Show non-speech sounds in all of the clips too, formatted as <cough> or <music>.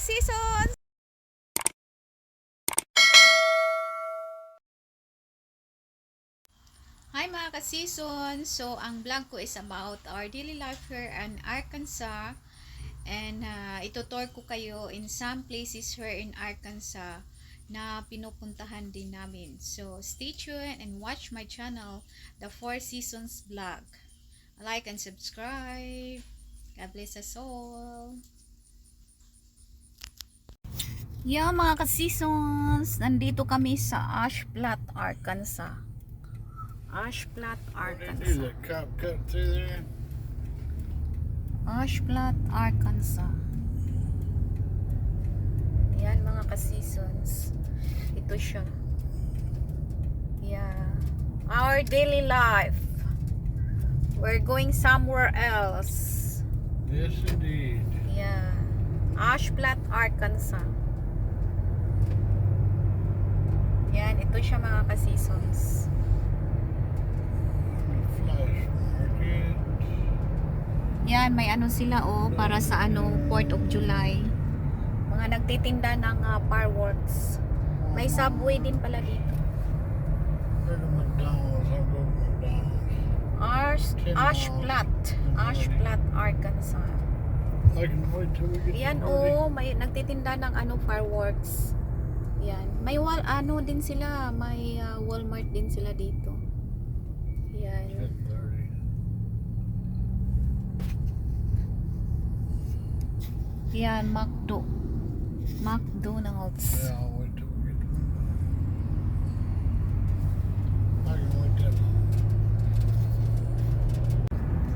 ka-seasons! Hi mga ka-seasons! So, ang vlog ko is about our daily life here in Arkansas. And uh, itutour ko kayo in some places here in Arkansas na pinupuntahan din namin. So, stay tuned and watch my channel, The Four Seasons Vlog. Like and subscribe. God bless us all. Yeah, mga ka-seasons, nandito kami sa Arkansas. They do? Arkansas. Cop cut through there? Ashplat, Arkansas. Yan mga ka-seasons. Ito siya. Yeah. Our daily life. We're going somewhere else. Yes, indeed. Yeah. Ashplat, Arkansas. Yan, ito siya mga ka-seasons. Yan, may ano sila oh, para sa ano, 4th of July. Mga nagtitinda ng uh, fireworks. May subway din pala dito. Ash. Ashplat. Ashplat, Arkansas. Yan oh, may nagtitinda ng ano, fireworks. Yan. May wal, ano din sila, may uh, Walmart din sila dito. Yan. 10:30. Yan, McDo. McDonald's. Yeah.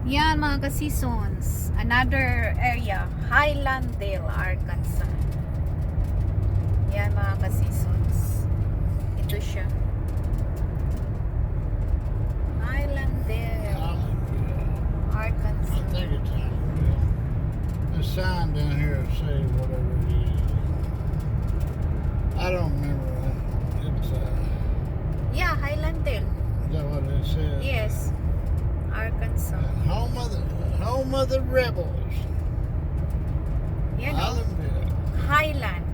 Yan mga ka-seasons. Another area, Highlanddale, Arkansas. Yan mga ka-seasons. Ito siya. Highlanddale, Hollandville. I think it's Hollandville. The sign down here will say whatever it is. I don't remember. It's, uh, Yeah, Highlanddale. is that what it says? Yes. Arkansas. Home of the home of the rebels. Yan o. Hollandville. Highland.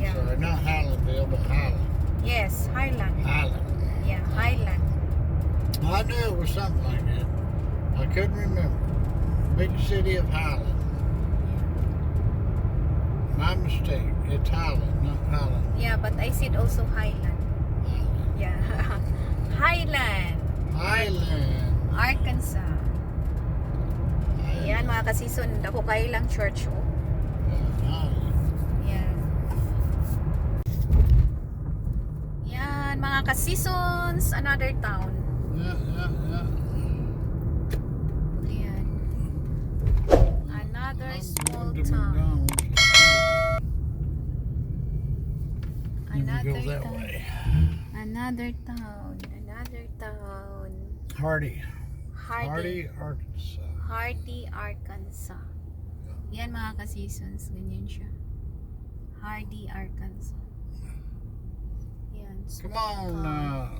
Yeah. sorry. Not Hollandville, but Holland. Yes, Highland. Holland. Yeah, Highland. I knew it was something like that. I couldn't remember. Big city of Holland. My mistake. It's Holland, not Holland. Yeah, but I said also Highland. Holland. Yeah. <laughs> Highland. Highland. Arkansas. Highland. Yan mga kasison, ako kayo lang church oh. Yeah, Highland. Mga kasisons, another town. Yeah, yeah, yeah. Yan. Another small town. Another town. Another town. Another town. Hardy. Hardy. Hardy, Arkansas. Hardy, Arkansas. Yan mga ka-seasons, ganyan siya. Hardy, Arkansas. Come on, town. uh,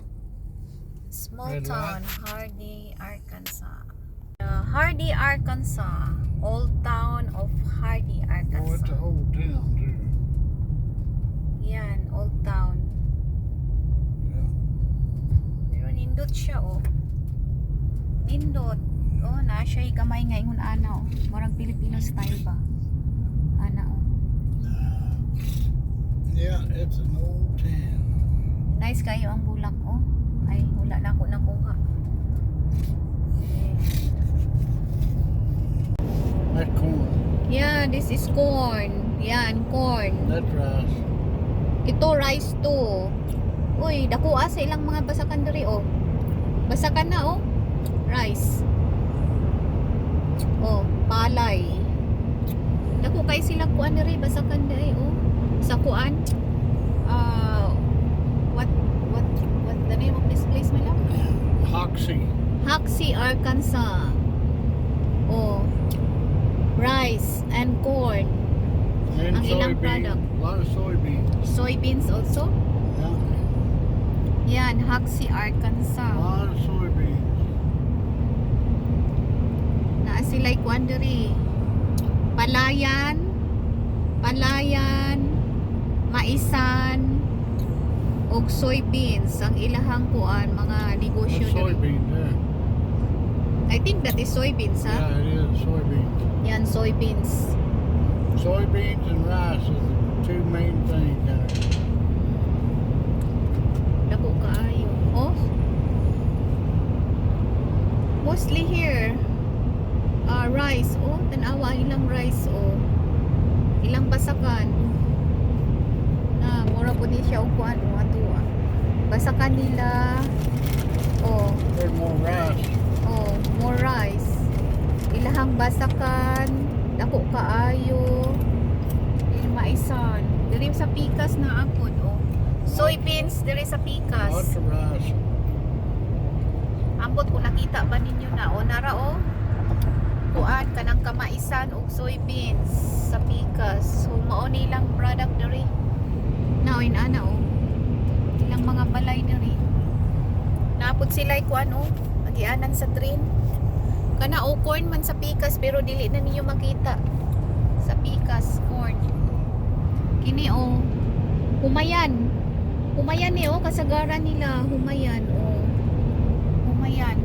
Small Red town, Hardy, Arkansas. Uh, Hardy, Arkansas. Old town of Hardy, oh, it's Arkansas. a whole town too. Yan, old town. Yeah. Pero nindot siya, oh. Nindot. Oh, na siya gamay nga ingon ana, oh. Murag Filipino style ba? Ana, oh. Yeah, it's an old town. Nice kayo ang bulak, oh. Ay, wala na ako nakuha. That corn. Yeah, this is corn. Yan, corn. That's rice. Ito, rice to. Uy, dakuha sa ilang mga basakan diri, oh. Basakan na, oh. Rice. Oh, palay. Dako kay sila kuan diri, basakan diri, oh. Sa kuan. Uh, what, what, what the name of this place, my love? Hoxie. Hoxie, Arkansas. Oh. Rice and corn. And Ang ilang product? A lot of soybeans. Soybeans also. Yeah. Yan, Hoxie, A Arkansas. lot of soybeans. Naa sila kuan diri. Palayan, palayan, maisan, ug soybeans ang ilahang kuan mga That's negosyo diri. soybean there. I think that is soybeans, ha? Yeah, it is soybeans. Yan, soybeans. Soybeans and rice are the two main things there. Dako kaayo. Oh. Mostly here, uh, rice. Oh, tanawa ilang rice. Oh. Ilang basakan. Na, mura po din siya upuan. Oh, ato ah. Basakan nila. Oh, There's more rice. oh, more rice. Ilahang basakan. Dako kaayo. Ilmaisan. Diri sa pikas na apod. Oh. Soybeans diri sa pikas. Ambot kung nakita ba ninyo na o nara o kuan kanang kamaisan ug soybeans sa pikas. So mao ni ilang product diri. Now in ana o. Ilang mga balay diri. Napod sila kuan o agianan sa train. Kana o corn man sa pikas pero dili na ninyo makita sa pikas corn. Kini o humayan. Humayan ni o kasagaran nila humayan o. Humayan.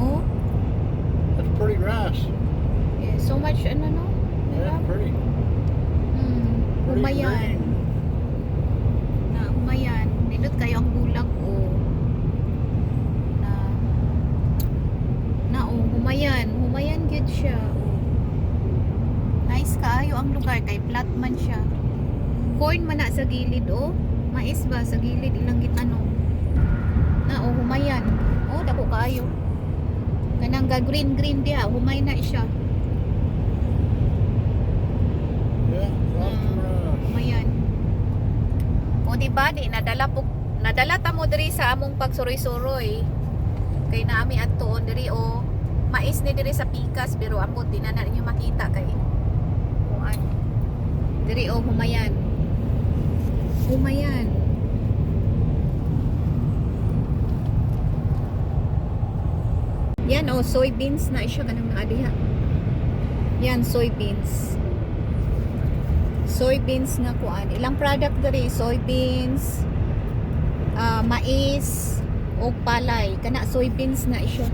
Oh, That's pretty rice. yeah, so much ano no? That's pretty. Pretty humayan. green. Humayan. Nindot kayo ang bulag o. Na na o, humayan. Humayan gid siya. Oh. Nice kaayo ang lugar kay flat man siya. Corn man na sa gilid o. Mais ba sa gilid ilang gitanong. Na o, humayan. O, dako kaayo. Kanang ga green green diha, humay na siya. Yeah, lots of rice. Umayan. O di ba di nadala po nadala ta mo diri sa among pagsuroy-suroy. Kay naami adtoon diri o mais ni diri sa pikas pero ambot di na ninyo makita kay kuan. Diri o humayan. Humayan. Yan o soybeans na siya kanang naadiha. Yan soybeans soybeans nga kuan ilang product diri soybeans ah, mais o palay. Kana soybeans na isyo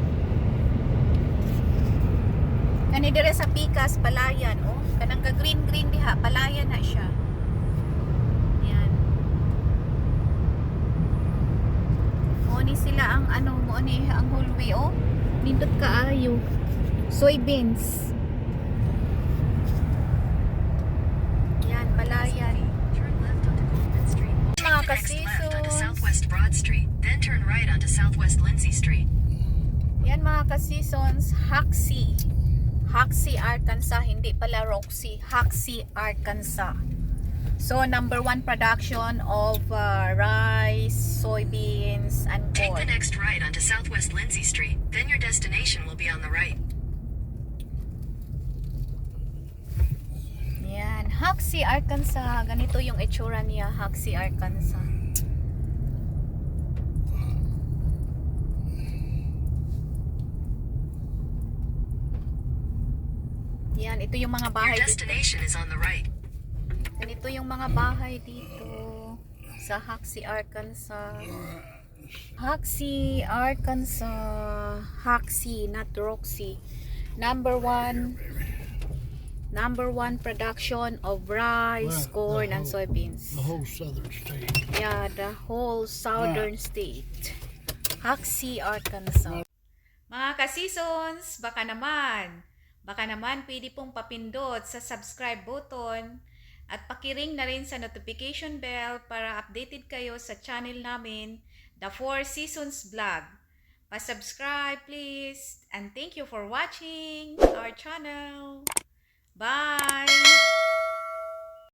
kani dire sa pikas palayan oh. Kanang ka green green diha palayan na siya. Yan. Mo ni sila ang ano mo ni ang hallway oh. Nindot kaayo soybeans yan palayan Turn left onto Goldman Street. mga Next left onto kasisons Southwest Broad Street, then turn right Southwest Lindsay Street. Yan mga ka-seasons, Haxi. Haxi, Arkansas. Hindi pala Roxy. Haxi, Arkansas. So, number one production of uh, rice, soybeans, and Take the corn. next right onto Southwest Lindsay Street, then your destination will be on the right. Yan. Haxi, Arkansas. Ganito yung itsura niya, Haxi, Arkansas. Yan, ito yung mga Your bahay dito. destination is on the right. Ganito yung mga bahay dito sa Haxi, Arkansas. Haxi, Arkansas. Haxi, not Roxy. Number one number one production of rice, Well, corn, the and whole- soybeans. The whole southern state. Yeah, the whole southern state. Haxi, Arkansas. Mga kasisons, baka naman, baka naman pwede pong papindot sa subscribe button at pakiring na rin sa notification bell para updated kayo sa channel namin, The Four Seasons Vlog. Pa-subscribe please and thank you for watching our channel. Bye!